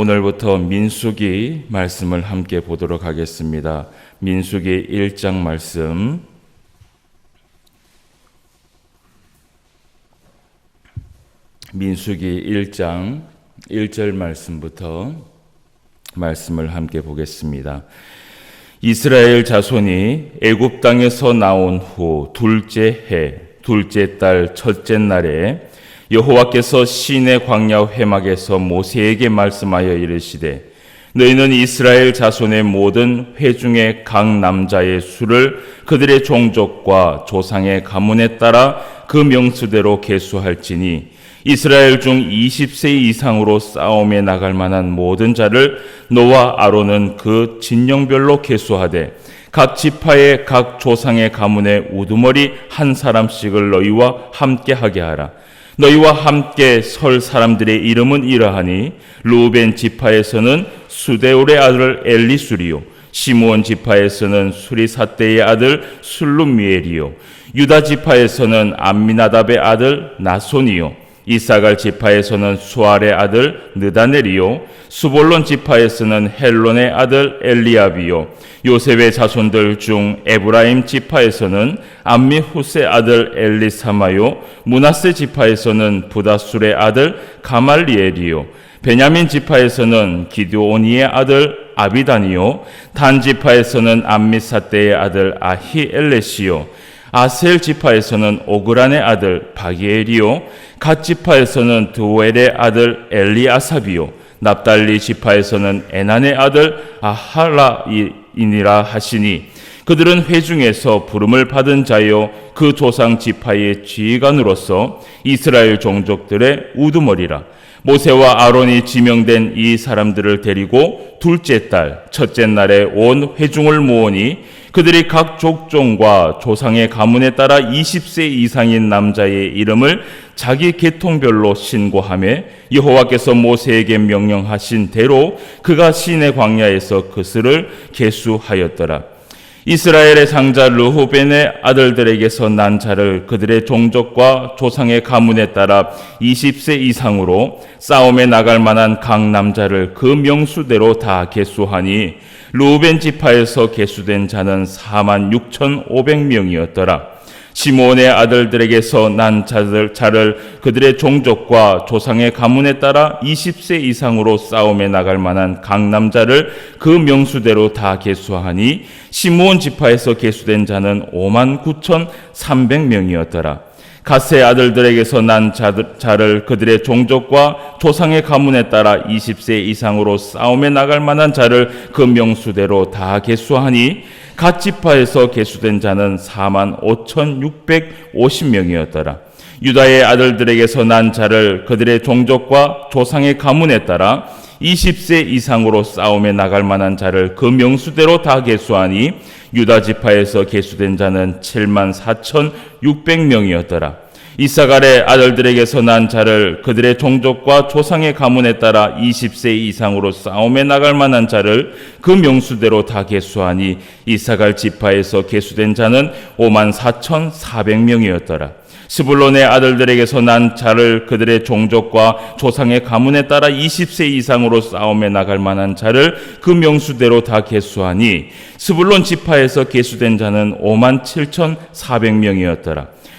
오늘부터 민수기 말씀을 함께 보도록 하겠습니다. 민수기 1장 말씀. 민수기 1장 1절 말씀부터 말씀을 함께 보겠습니다. 이스라엘 자손이 애굽 땅에서 나온 후 둘째 해 둘째 달 첫째 날에 여호와께서 시내 광야 회막에서 모세에게 말씀하여 이르시되 너희는 이스라엘 자손의 모든 회중의 각 남자의 수를 그들의 종족과 조상의 가문에 따라 그 명수대로 계수할지니 이스라엘 중 20세 이상으로 싸움에 나갈 만한 모든 자를 너와 아론은 그 진영별로 계수하되 각 지파의 각 조상의 가문의 우두머리 한 사람씩을 너희와 함께 하게 하라. 너희와 함께 설 사람들의 이름은 이러하니 루벤 지파에서는 수데울의 아들 엘리수리요 시므온 지파에서는 수리사떼의 아들 술루미엘이요 유다 지파에서는 암미나답의 아들 나손이요 이사갈 지파에서는 수알의 아들 느다넬이요 수볼론 지파에서는 헬론의 아들 엘리압이요 요셉의 자손들 중 에브라임 지파에서는 암미 후세 아들 엘리사마요 문하세 지파에서는 부다술의 아들 가말리엘이요 베냐민 지파에서는 기드오니의 아들 아비단이요 단 지파에서는 암미사떼의 아들 아히엘레시요 아셀 지파에서는 오그란의 아들 바기엘이요 갓 지파에서는 두엘의 아들 엘리아삽이요 납달리 지파에서는 에난의 아들 아할라이니라 하시니 그들은 회중에서 부름을 받은 자요 그 조상 지파의 지휘관으로서 이스라엘 종족들의 우두머리라. 모세와 아론이 지명된 이 사람들을 데리고 둘째 달 첫째 날에 온 회중을 모으니 그들이 각 족종과 조상의 가문에 따라 20세 이상인 남자의 이름을 자기 계통별로 신고하며 여호와께서 모세에게 명령하신 대로 그가 시내 광야에서 그스를 계수하였더라. 이스라엘의 상자 르후벤의 아들들에게서 난 자를 그들의 종족과 조상의 가문에 따라 20세 이상으로 싸움에 나갈 만한 각 남자를 그 명수대로 다 계수하니 르후벤 지파에서 계수된 자는 4만 6,500명이었더라. 시몬의 아들들에게서 난 자들, 자를 그들의 종족과 조상의 가문에 따라 20세 이상으로 싸움에 나갈 만한 각 남자를 그 명수대로 다 계수하니 시몬 지파에서 계수된 자는 5만 9,300명이었더라. 가세 아들들에게서 난 자를 그들의 종족과 조상의 가문에 따라 20세 이상으로 싸움에 나갈 만한 자를 그 명수대로 다 계수하니 갓 지파에서 계수된 자는 4만 5,650명이었더라. 유다의 아들들에게서 난 자를 그들의 종족과 조상의 가문에 따라 20세 이상으로 싸움에 나갈 만한 자를 그 명수대로 다 계수하니 유다 지파에서 계수된 자는 7만 4,600명이었더라. 이사갈의 아들들에게서 난 자를 그들의 종족과 조상의 가문에 따라 20세 이상으로 싸움에 나갈 만한 자를 그 명수대로 다 계수하니 이사갈 지파에서 계수된 자는 5만 4,400명이었더라. 스불론의 아들들에게서 난 자를 그들의 종족과 조상의 가문에 따라 20세 이상으로 싸움에 나갈 만한 자를 그 명수대로 다 계수하니 스불론 지파에서 계수된 자는 5만 7,400명이었더라.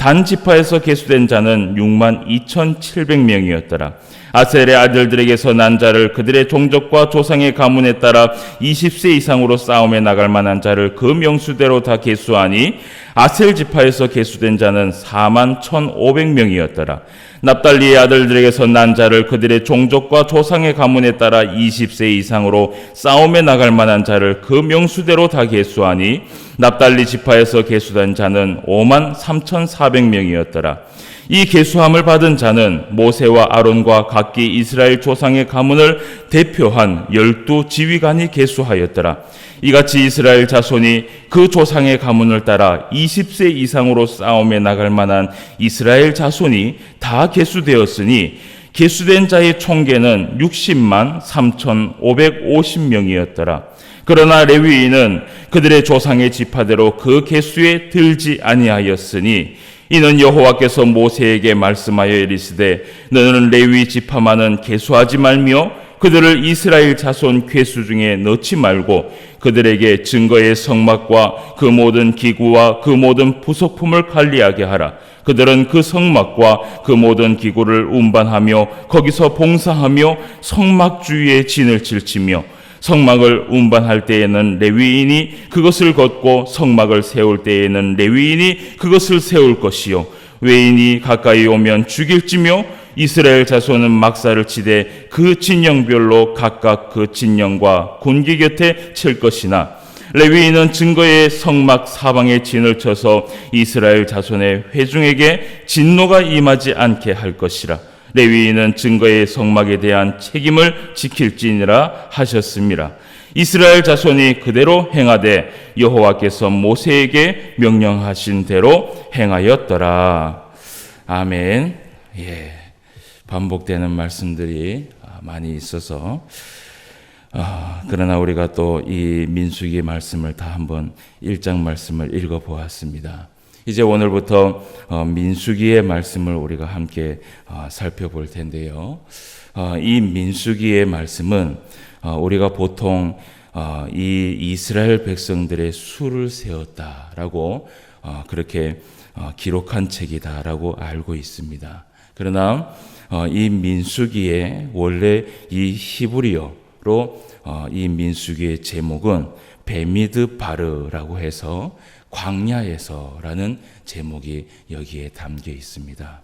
단 지파에서 계수된 자는 6만 2,700명이었더라. 아셀의 아들들에게서 난 자를 그들의 종족과 조상의 가문에 따라 20세 이상으로 싸움에 나갈 만한 자를 그 명수대로 다 계수하니 아셀 지파에서 계수된 자는 4만 1,500명이었더라. 납달리의 아들들에게서 난 자를 그들의 종족과 조상의 가문에 따라 20세 이상으로 싸움에 나갈 만한 자를 그 명수대로 다 계수하니 납달리 지파에서 계수된 자는 5만 3,400명이었더라. 이 계수함을 받은 자는 모세와 아론과 각기 이스라엘 조상의 가문을 대표한 열두 지휘관이 계수하였더라. 이같이 이스라엘 자손이 그 조상의 가문을 따라 20세 이상으로 싸움에 나갈 만한 이스라엘 자손이 다 계수되었으니 계수된 자의 총계는 60만 3,550명이었더라. 그러나 레위인은 그들의 조상의 지파대로 그 계수에 들지 아니하였으니 이는 여호와께서 모세에게 말씀하여 이르시되 너는 레위 지파만은 계수하지 말며 그들을 이스라엘 자손 괴수 중에 넣지 말고 그들에게 증거의 성막과 그 모든 기구와 그 모든 부속품을 관리하게 하라. 그들은 그 성막과 그 모든 기구를 운반하며 거기서 봉사하며 성막 주위에 진을 칠치며 성막을 운반할 때에는 레위인이 그것을 걷고 성막을 세울 때에는 레위인이 그것을 세울 것이요. 외인이 가까이 오면 죽일지며 이스라엘 자손은 막사를 치되 그 진영별로 각각 그 진영과 군기 곁에 칠 것이나 레위인은 증거의 성막 사방에 진을 쳐서 이스라엘 자손의 회중에게 진노가 임하지 않게 할 것이라 레위인은 증거의 성막에 대한 책임을 지킬지니라 하셨습니다. 이스라엘 자손이 그대로 행하되 여호와께서 모세에게 명령하신 대로 행하였더라. 아멘. 예. 반복되는 말씀들이 많이 있어서 아, 그러나 우리가 또 이 민수기 말씀을 다 한번 1장 말씀을 읽어 보았습니다. 이제 오늘부터 어, 민수기의 말씀을 우리가 함께 어, 살펴볼 텐데요. 어, 이 민수기의 말씀은 우리가 보통 이 이스라엘 백성들의 수를 세웠다라고 그렇게 기록한 책이다라고 알고 있습니다. 그러나 이 민수기의 원래 이 히브리어로 이 민수기의 제목은 베미드 바르라고 해서 광야에서라는 제목이 여기에 담겨 있습니다.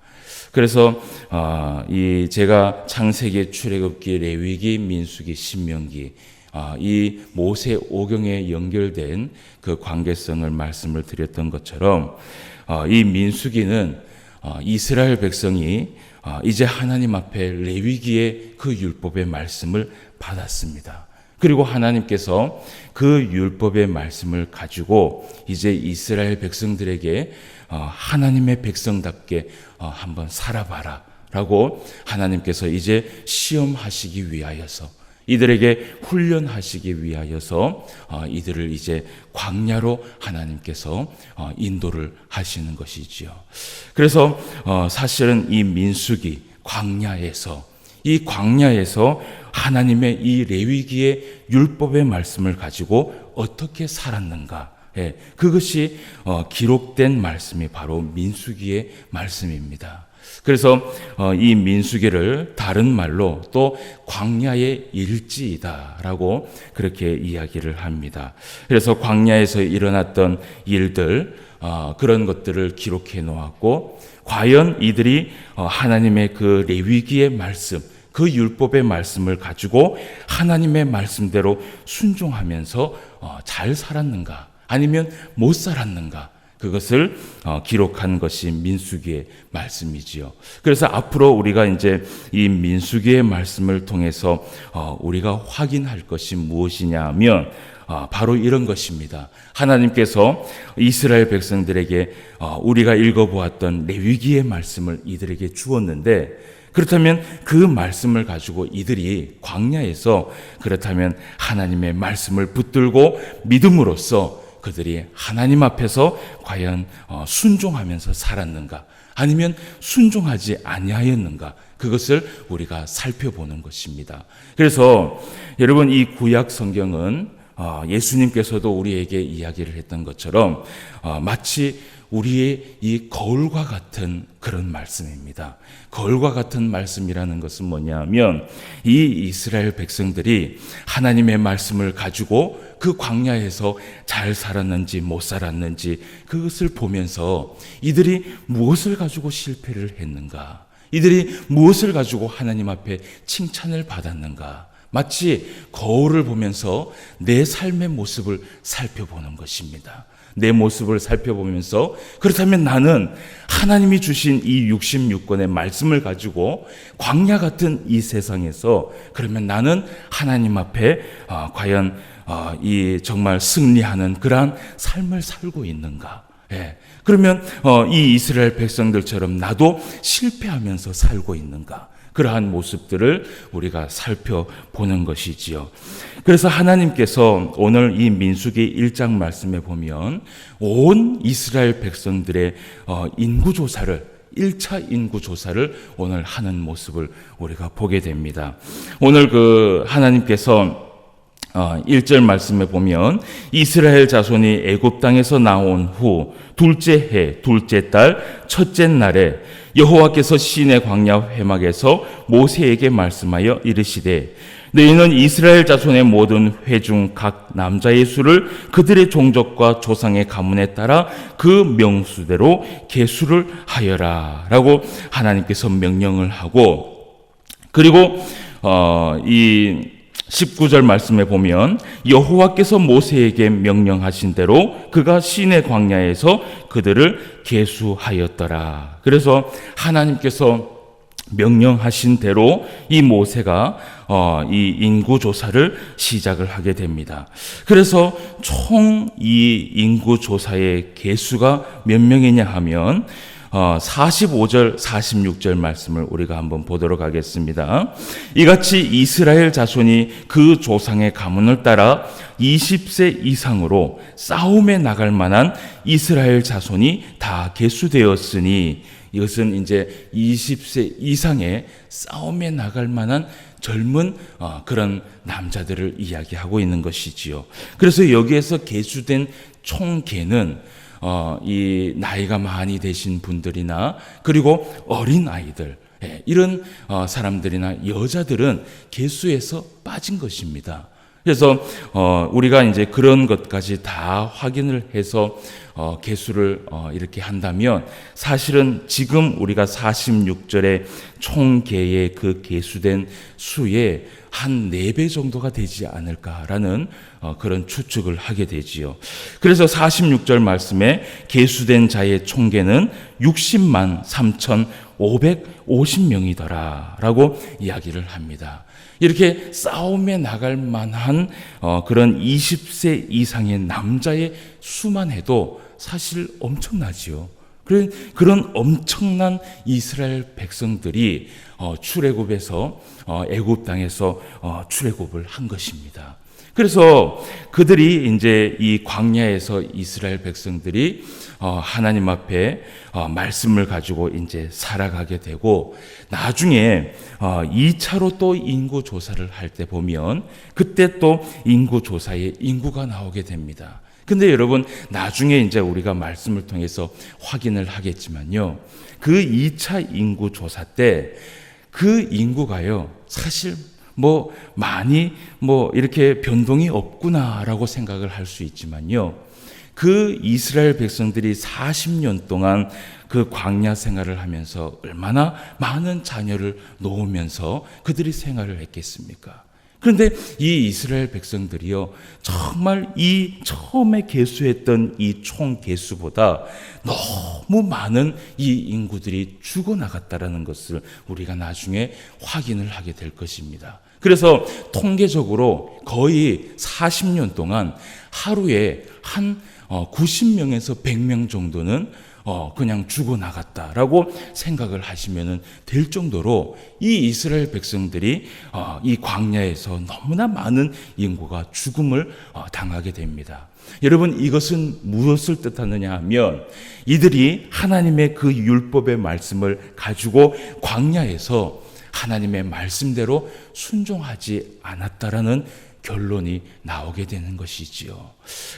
그래서 어, 이 제가 창세기, 출애굽기, 레위기, 민수기, 신명기 어, 이 모세 오경에 연결된 그 관계성을 말씀을 드렸던 것처럼 어, 이 민수기는 어, 이스라엘 백성이 어, 이제 하나님 앞에 레위기의 그 율법의 말씀을 받았습니다. 그리고 하나님께서 그 율법의 말씀을 가지고 이제 이스라엘 백성들에게 어, 하나님의 백성답게 어, 한번 살아봐라. 라고 하나님께서 이제 시험하시기 위하여서 이들에게 훈련하시기 위하여서 어, 이들을 이제 광야로 하나님께서 인도를 하시는 것이지요. 그래서 사실은 이 민수기 광야에서 이 광야에서 하나님의 이 레위기의 율법의 말씀을 가지고 어떻게 살았는가? 예, 그것이 어, 기록된 말씀이 바로 민수기의 말씀입니다. 그래서 어, 이 민수기를 다른 말로 또 광야의 일지이다라고 그렇게 이야기를 합니다. 그래서 광야에서 일어났던 일들 어, 그런 것들을 기록해 놓았고 과연 이들이 하나님의 그 레위기의 말씀 그 율법의 말씀을 가지고 하나님의 말씀대로 순종하면서 어, 잘 살았는가 아니면 못 살았는가 그것을 어, 기록한 것이 민수기의 말씀이지요. 그래서 앞으로 우리가 이제 이 민수기의 말씀을 통해서 어, 우리가 확인할 것이 무엇이냐면 바로 이런 것입니다. 하나님께서 이스라엘 백성들에게 우리가 읽어보았던 레위기의 말씀을 이들에게 주었는데 그렇다면 그 말씀을 가지고 이들이 광야에서 그렇다면 하나님의 말씀을 붙들고 믿음으로써 그들이 하나님 앞에서 과연 어, 순종하면서 살았는가 아니면 순종하지 아니하였는가 그것을 우리가 살펴보는 것입니다. 그래서 여러분 이 구약 성경은 어, 예수님께서도 우리에게 이야기를 했던 것처럼 어, 마치 우리의 이 거울과 같은 그런 말씀입니다. 거울과 같은 말씀이라는 것은 뭐냐면 이 이스라엘 백성들이 하나님의 말씀을 가지고 그 광야에서 잘 살았는지 못 살았는지 그것을 보면서 이들이 무엇을 가지고 실패를 했는가? 이들이 무엇을 가지고 하나님 앞에 칭찬을 받았는가? 마치 거울을 보면서 내 삶의 모습을 살펴보는 것입니다. 내 모습을 살펴보면서 그렇다면 나는 하나님이 주신 이 66권의 말씀을 가지고 광야 같은 이 세상에서 그러면 나는 하나님 앞에 어, 과연 어, 이 정말 승리하는 그러한 삶을 살고 있는가? 예. 그러면 어, 이 이스라엘 백성들처럼 나도 실패하면서 살고 있는가? 그러한 모습들을 우리가 살펴보는 것이지요. 그래서 하나님께서 오늘 이 민수기 1장 말씀에 보면 온 이스라엘 백성들의 어, 인구 조사를 1차 인구 조사를 오늘 하는 모습을 우리가 보게 됩니다. 오늘 그 하나님께서 어, 1절 말씀에 보면 이스라엘 자손이 애굽 땅에서 나온 후 둘째 해 둘째 달 첫째 날에 여호와께서 시내 광야 회막에서 모세에게 말씀하여 이르시되 너희는 이스라엘 자손의 모든 회중 각 남자의 수를 그들의 종족과 조상의 가문에 따라 그 명수대로 계수를 하여라라고 하나님께서 명령을 하고 그리고 어, 이 19절 말씀에 보면 여호와께서 모세에게 명령하신 대로 그가 시내 광야에서 그들을 계수하였더라. 그래서 하나님께서 명령하신 대로 이 모세가 어, 이 인구 조사를 시작을 하게 됩니다. 그래서 총 이 인구 조사의 개수가 몇 명이냐 하면 어, 45절, 46절 말씀을 우리가 한번 보도록 하겠습니다. 이같이 이스라엘 자손이 그 조상의 가문을 따라 20세 이상으로 싸움에 나갈 만한 이스라엘 자손이 다 개수되었으니 이것은 이제 20세 이상의 싸움에 나갈 만한 젊은 어, 그런 남자들을 이야기하고 있는 것이지요. 그래서 여기에서 개수된 총개는 어, 이 나이가 많이 되신 분들이나 그리고 어린 아이들 예, 이런 어, 사람들이나 여자들은 개수에서 빠진 것입니다. 그래서 어, 우리가 이제 그런 것까지 다 확인을 해서 어, 개수를 어, 이렇게 한다면 사실은 지금 우리가 46절의 총 개의 그 개수된 수의 한네배 정도가 되지 않을까라는 어, 그런 추측을 하게 되지요. 그래서 46절 말씀에 개수된 자의 총계는 60만 3,550명이더라 라고 이야기를 합니다. 이렇게 싸움에 나갈 만한 어, 그런 20세 이상의 남자의 수만 해도 사실 엄청나지요. 그런 엄청난 이스라엘 백성들이 어, 출애굽에서 어, 애굽 땅에서 어, 출애굽을 한 것입니다. 그래서 그들이 이제 이 광야에서 이스라엘 백성들이 어, 하나님 앞에 어, 말씀을 가지고 이제 살아가게 되고 나중에 어, 2차로 또 인구 조사를 할 때 보면 그때 또 인구 조사에 인구가 나오게 됩니다. 근데 여러분 나중에 이제 우리가 말씀을 통해서 확인을 하겠지만요. 그 2차 인구 조사 때 그 인구가요. 사실 뭐 많이 뭐 이렇게 변동이 없구나라고 생각을 할 수 있지만요. 그 이스라엘 백성들이 40년 동안 그 광야 생활을 하면서 얼마나 많은 자녀를 놓으면서 그들이 생활을 했겠습니까? 그런데 이 이스라엘 백성들이요, 정말 이 처음에 개수했던 이 총 개수보다 너무 많은 이 인구들이 죽어 나갔다라는 것을 우리가 나중에 확인을 하게 될 것입니다. 그래서 통계적으로 거의 40년 동안 하루에 한 90명에서 100명 정도는 어, 그냥 죽어나갔다라고 생각을 하시면 될 정도로 이 이스라엘 백성들이 어, 이 광야에서 너무나 많은 인구가 죽음을 어, 당하게 됩니다. 여러분 이것은 무엇을 뜻하느냐 하면 이들이 하나님의 그 율법의 말씀을 가지고 광야에서 하나님의 말씀대로 순종하지 않았다라는 결론이 나오게 되는 것이지요.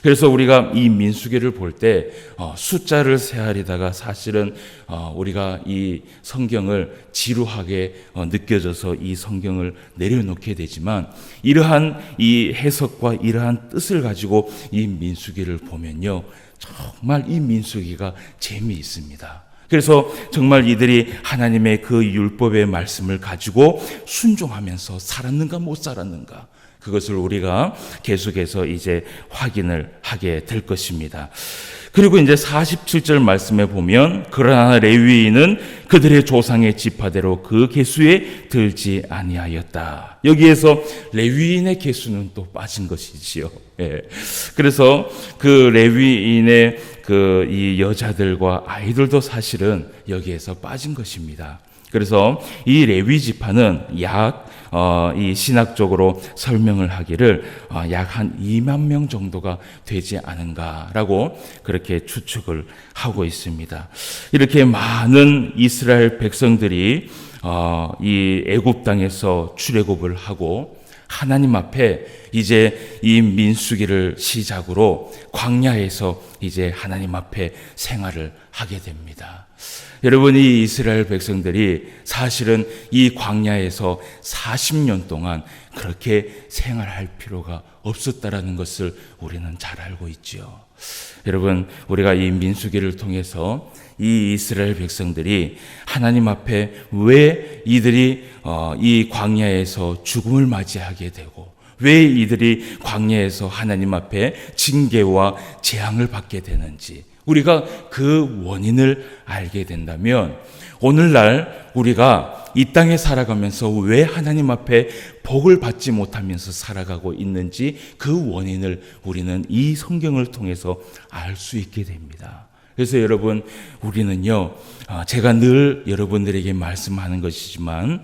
그래서 우리가 이 민수기를 볼때 어, 숫자를 세하리다가 사실은 어, 우리가 이 성경을 지루하게 어, 느껴져서 이 성경을 내려놓게 되지만 이러한 이 해석과 이러한 뜻을 가지고 이 민수기를 보면요. 정말 이 민수기가 재미있습니다. 그래서 정말 이들이 하나님의 그 율법의 말씀을 가지고 순종하면서 살았는가 못 살았는가 그것을 우리가 계속해서 이제 확인을 하게 될 것입니다. 그리고 이제 47절 말씀에 보면 그러나 레위인은 그들의 조상의 지파대로 그 계수에 들지 아니하였다. 여기에서 레위인의 계수는 또 빠진 것이지요. 예. 그래서 그 레위인의 그 이 여자들과 아이들도 사실은 여기에서 빠진 것입니다. 그래서 이 레위 지파는 약, 어, 이 신학적으로 설명을 하기를 어, 약한 2만 명 정도가 되지 않은가라고 그렇게 추측을 하고 있습니다. 이렇게 많은 이스라엘 백성들이 어, 이 애굽 땅에서 출애굽을 하고 하나님 앞에 이제 이 민수기를 시작으로 광야에서 이제 하나님 앞에 생활을 하게 됩니다. 여러분 이 이스라엘 백성들이 사실은 이 광야에서 40년 동안 그렇게 생활할 필요가 없었다라는 것을 우리는 잘 알고 있지요. 여러분 우리가 이 민수기를 통해서 이 이스라엘 백성들이 하나님 앞에 왜 이들이 어, 이 광야에서 죽음을 맞이하게 되고 왜 이들이 광야에서 하나님 앞에 징계와 재앙을 받게 되는지 우리가 그 원인을 알게 된다면 오늘날 우리가 이 땅에 살아가면서 왜 하나님 앞에 복을 받지 못하면서 살아가고 있는지 그 원인을 우리는 이 성경을 통해서 알 수 있게 됩니다. 그래서 여러분 우리는요 아, 제가 늘 여러분들에게 말씀하는 것이지만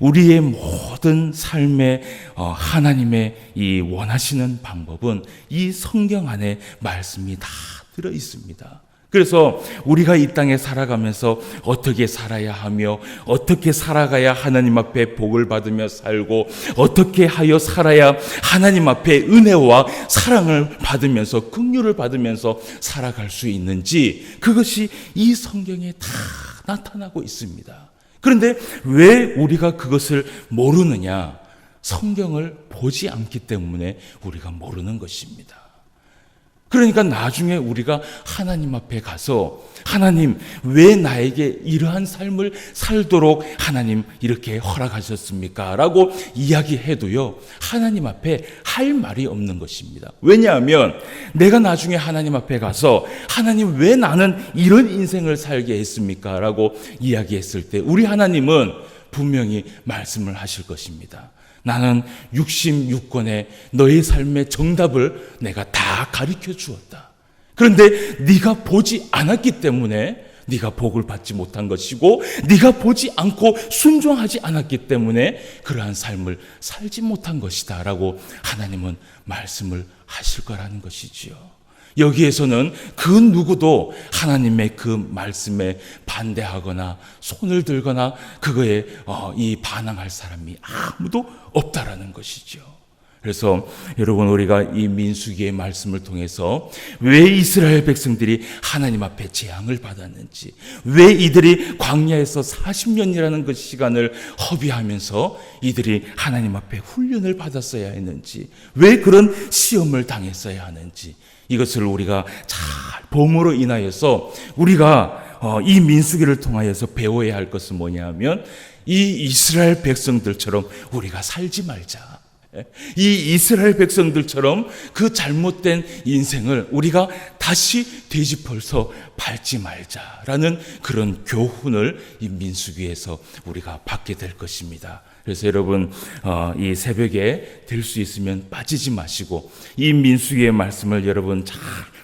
우리의 모든 삶에 어, 하나님의 이 원하시는 방법은 이 성경 안에 말씀이 다 들어 있습니다. 그래서 우리가 이 땅에 살아가면서 어떻게 살아야 하며 어떻게 살아가야 하나님 앞에 복을 받으며 살고 어떻게 하여 살아야 하나님 앞에 은혜와 사랑을 받으면서 긍휼을 받으면서 살아갈 수 있는지 그것이 이 성경에 다 나타나고 있습니다. 그런데 왜 우리가 그것을 모르느냐? 성경을 보지 않기 때문에 우리가 모르는 것입니다. 그러니까 나중에 우리가 하나님 앞에 가서 하나님 왜 나에게 이러한 삶을 살도록 하나님 이렇게 허락하셨습니까? 라고 이야기해도요 하나님 앞에 할 말이 없는 것입니다. 왜냐하면 내가 나중에 하나님 앞에 가서 하나님 왜 나는 이런 인생을 살게 했습니까? 라고 이야기했을 때 우리 하나님은 분명히 말씀을 하실 것입니다. 나는 66권의 너의 삶의 정답을 내가 다 가르쳐 주었다. 그런데 네가 보지 않았기 때문에 네가 복을 받지 못한 것이고 네가 보지 않고 순종하지 않았기 때문에 그러한 삶을 살지 못한 것이다라고 하나님은 말씀을 하실 거라는 것이지요. 여기에서는 그 누구도 하나님의 그 말씀에 반대하거나 손을 들거나 그거에 어, 이 반항할 사람이 아무도 없다라는 것이죠. 그래서 여러분 우리가 이 민수기의 말씀을 통해서 왜 이스라엘 백성들이 하나님 앞에 재앙을 받았는지, 왜 이들이 광야에서 40년이라는 그 시간을 허비하면서 이들이 하나님 앞에 훈련을 받았어야 했는지, 왜 그런 시험을 당했어야 하는지 이것을 우리가 잘 봄으로 인하여서 우리가 어, 이 민수기를 통하여서 배워야 할 것은 뭐냐하면 이 이스라엘 백성들처럼 우리가 살지 말자. 이 이스라엘 백성들처럼 그 잘못된 인생을 우리가 다시 되짚어서 밟지 말자라는 그런 교훈을 이 민수기에서 우리가 받게 될 것입니다. 그래서 여러분 어, 이 새벽에 될 수 있으면 빠지지 마시고 이 민수기의 말씀을 여러분 잘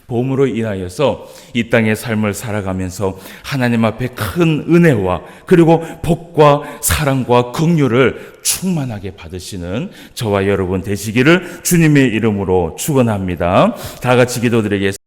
봄으로 인하여서 이 땅의 삶을 살아가면서 하나님 앞에 큰 은혜와 그리고 복과 사랑과 긍휼을 충만하게 받으시는 저와 여러분 되시기를 주님의 이름으로 축원합니다. 다 같이 기도드리겠습니다.